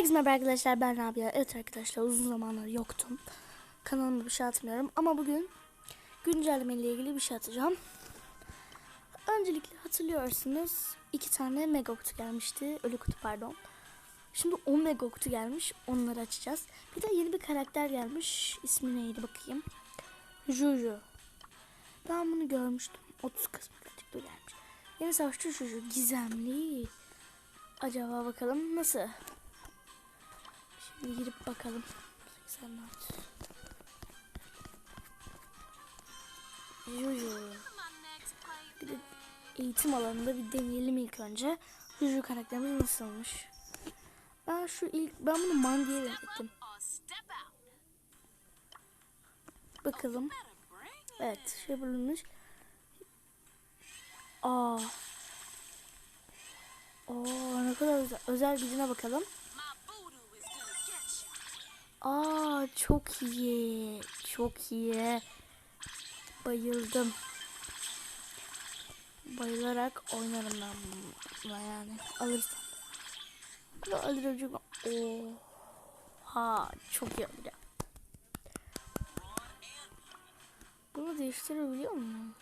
Herkese merhaba arkadaşlar ben Rabia. Evet arkadaşlar uzun zamanlar yoktum. Kanalıma bir şey atmıyorum ama bugün güncelleme ile ilgili bir şey atacağım. Öncelikle hatırlıyorsunuz iki tane mega kutu gelmişti. Ölü kutu pardon. Şimdi 10 mega kutu gelmiş. Onları açacağız. Bir de yeni bir karakter gelmiş. İsmi neydi bakayım. Juju. Ben bunu görmüştüm. 30 Kasım pratikte gelmiş. Yeni savaşçı Juju. Gizemli. Acaba bakalım nasıl? Şimdi girip bakalım. 84. Juju. Bir de eğitim alanında bir deneyelim ilk önce. Juju karakterimiz nasılmış? Ben şu ilk ben bunu Mandi'ye benzettim. Bakalım. Evet, şey bulunmuş. Aa. Oo, ne kadar özel, özel gücüne bakalım. Çok iyi. Çok iyi. Bayıldım. Bayılarak oynarım ben bununla yani. Alırsam. Bu da öldürücü. Oha, çok iyi olacak. Bunu değiştirebiliyor muyuz?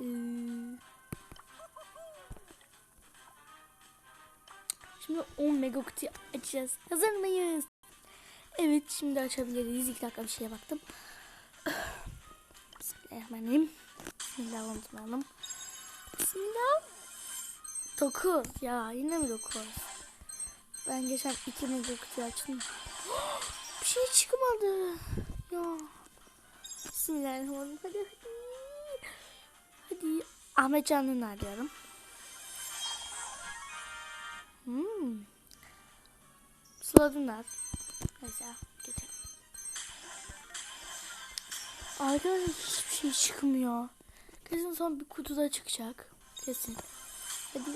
Ee, şimdi 10 mega açacağız. Hazır mıyız? Evet şimdi açabiliriz. İlk dakika bir şeye baktım. Bismillahirrahmanirrahim. Bismillah unutmayalım. Bismillah. 9. Ya yine mi 9? Ben geçen 2 mega kutu açtım. bir şey çıkmadı. Ya. Bismillahirrahmanirrahim. Hadi hadi. Hadi. Ahmet Canlı'nı arıyorum. Hmm. Sladunlar. Mesela geçelim. Arkadaşlar hiçbir şey çıkmıyor. Kesin son bir kutuda çıkacak. Kesin. Hadi.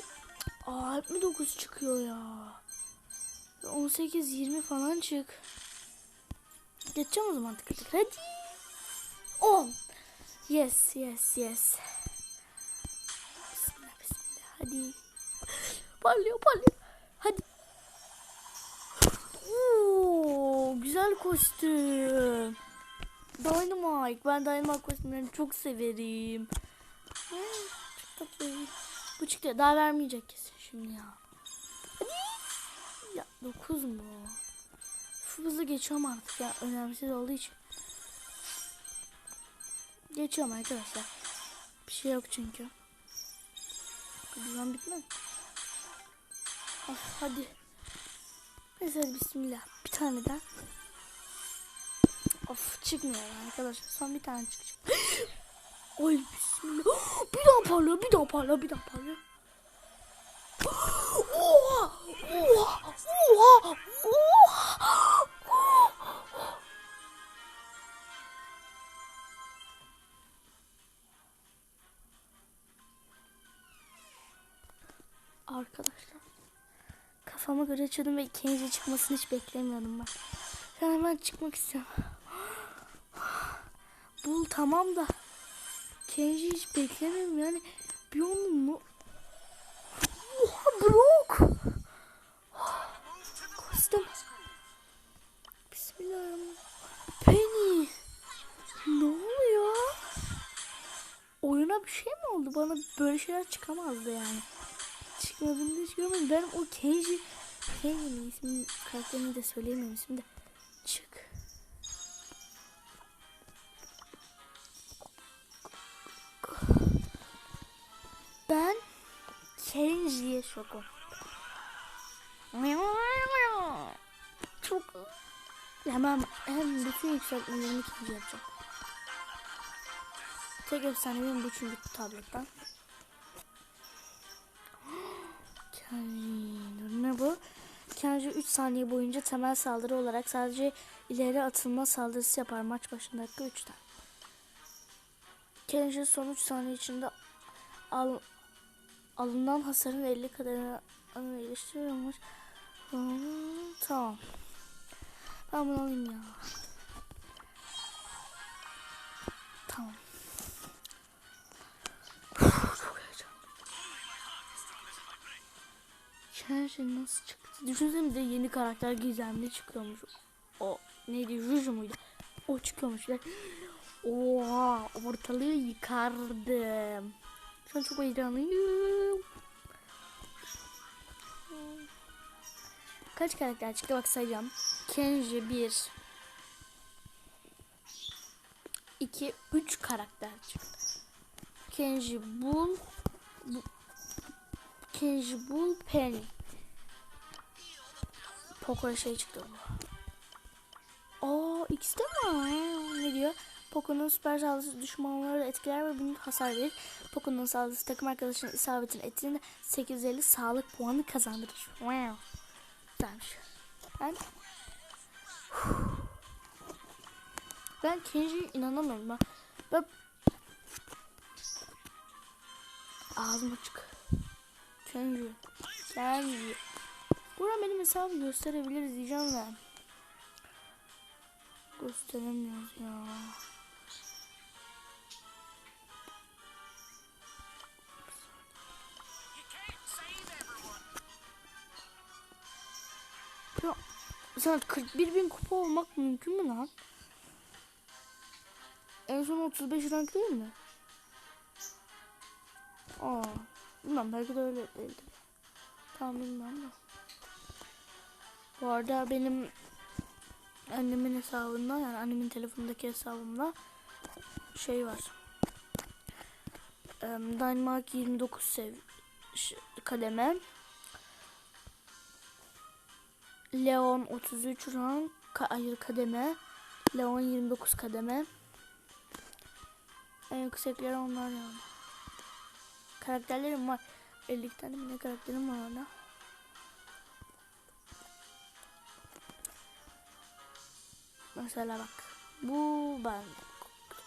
Aa 69 çıkıyor ya. 18 20 falan çık. Geçeceğim o zaman tıkır tıkır. Hadi. 10. Yes yes yes. Bismillah bismillah. Hadi. Parlıyor parlıyor. Hadi. Oo, güzel kostüm. Dynamite. Ben Dynamite kostümlerini çok severim. Bu çıktı. Daha vermeyecek kesin şimdi ya. Hadi. Ya 9 mu? Hızlı geçiyorum artık ya. Önemsiz olduğu için. Geçiyorum arkadaşlar. Bir şey yok çünkü. Buradan bitmez. Of, hadi. Neyse bismillah. Bir tane daha. Of çıkmıyor arkadaşlar. Son bir tane çıkacak. Oy bismillah. Bir daha parlıyor, bir daha parlıyor, bir daha parlıyor. Kafama göre açıyordum ve ikinci çıkmasını hiç beklemiyordum ben. Ben hemen çıkmak istiyorum. Bul tamam da. Kenji hiç beklemiyorum yani. Bir onu mu? Oha Brock. Kostüm. Bismillahirrahmanirrahim. Penny. Ne oluyor? Oyuna bir şey mi oldu? Bana böyle şeyler çıkamazdı yani. Çıkmadığını hiç görmedim. Ben o Kenji Kenji'nin ismini karakterini de söyleyemiyorum ismini de. Çık. Ben Kenji'ye şokum. Çok hemen hem bütün yükseltmelerimi Kenji yapacağım. Tek efsanevim bu çünkü tabletten. Kenji ne bu? Kenji 3 saniye boyunca temel saldırı olarak sadece ileri atılma saldırısı yapar maç başında dakika 3'ten. Kenji son 3 saniye içinde al, alınan hasarın 50 kadarını iyileştiriyormuş. Hmm, tamam. Ben bunu alayım ya. Tamam. Çok heyecanlı. Kenji nasıl çıktı? Düşünsene de yeni karakter gizemli çıkıyormuş. O neydi? Juju muydu? O çıkıyormuş Oha ortalığı yıkardım. Şu an çok heyecanlıyım. Kaç karakter çıktı bak sayacağım. Kenji 1 2 3 karakter çıktı. Kenji Bull Bu- Kenji Bull Penny Poco şey çıktı. Aa ikisi de mi? Ne diyor? Poco'nun süper saldırısı düşmanları etkiler ve büyük hasar verir. Poco'nun saldırısı takım arkadaşının isabetini ettiğinde 850 sağlık puanı kazandırır. Wow. Güzelmiş. Ben ben Kenji'ye inanamıyorum. Ben, ben ağzım açık. Kenji. Kenji. Buradan benim hesabı gösterebiliriz diyeceğim ben. Gösteremiyoruz ya. Ya sen 41 bin kupa olmak mümkün mü lan? En son 35 rank değil mi? Aa, bilmem belki de öyle değildir. Tam bilmem de. Bu arada benim annemin hesabında yani annemin telefonundaki hesabımda şey var. Um, Dynmark 29 sev kademe. Leon 33 rank ka- hayır kademe. Leon 29 kademe. En yüksekleri onlar yani. Karakterlerim var. 50 tane mi ne karakterim var orada. Mesela bak. Bu ben.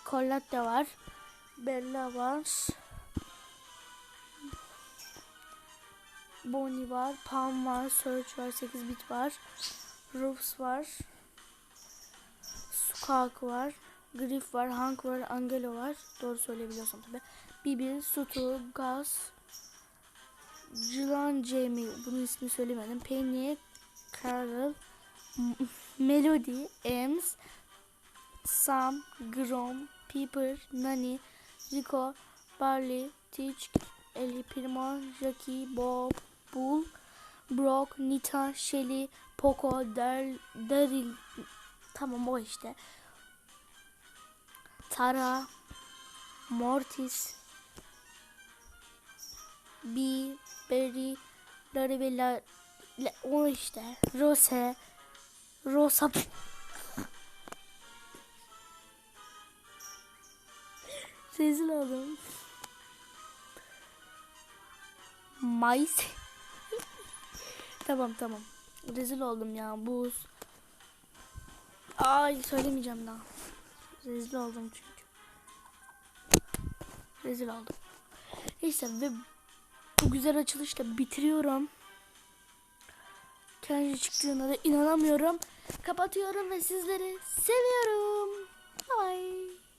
Colette var. Bella var. Bonnie var. Pam var. Search var. 8 bit var. Rufus var. Sukak var. Griff var. Hank var. Angelo var. Doğru söyleyebiliyorsam tabi. Bibi, Sutu, Gus, Jilan Jamie. Bunun ismini söylemedim. Penny, Carol, Melody, Ems, Sam, Grom, Piper, Nani, Rico, Barley, Teach, Ellie Primo, Jackie, Bob, Bull, Brock, Nita, Shelly, Poco, Dar Daryl, tamam o işte. Tara, Mortis, B, Berry, Larry ve La, La- o işte. Rose, Rosa. Rezil oldum. Mais. tamam tamam. Rezil oldum ya. Buz. Ay söylemeyeceğim daha. Rezil oldum çünkü. Rezil oldum. Neyse ve bu güzel açılışla bitiriyorum. Kendi çıktığına da inanamıyorum. Kapatıyorum ve sizleri seviyorum. Bye.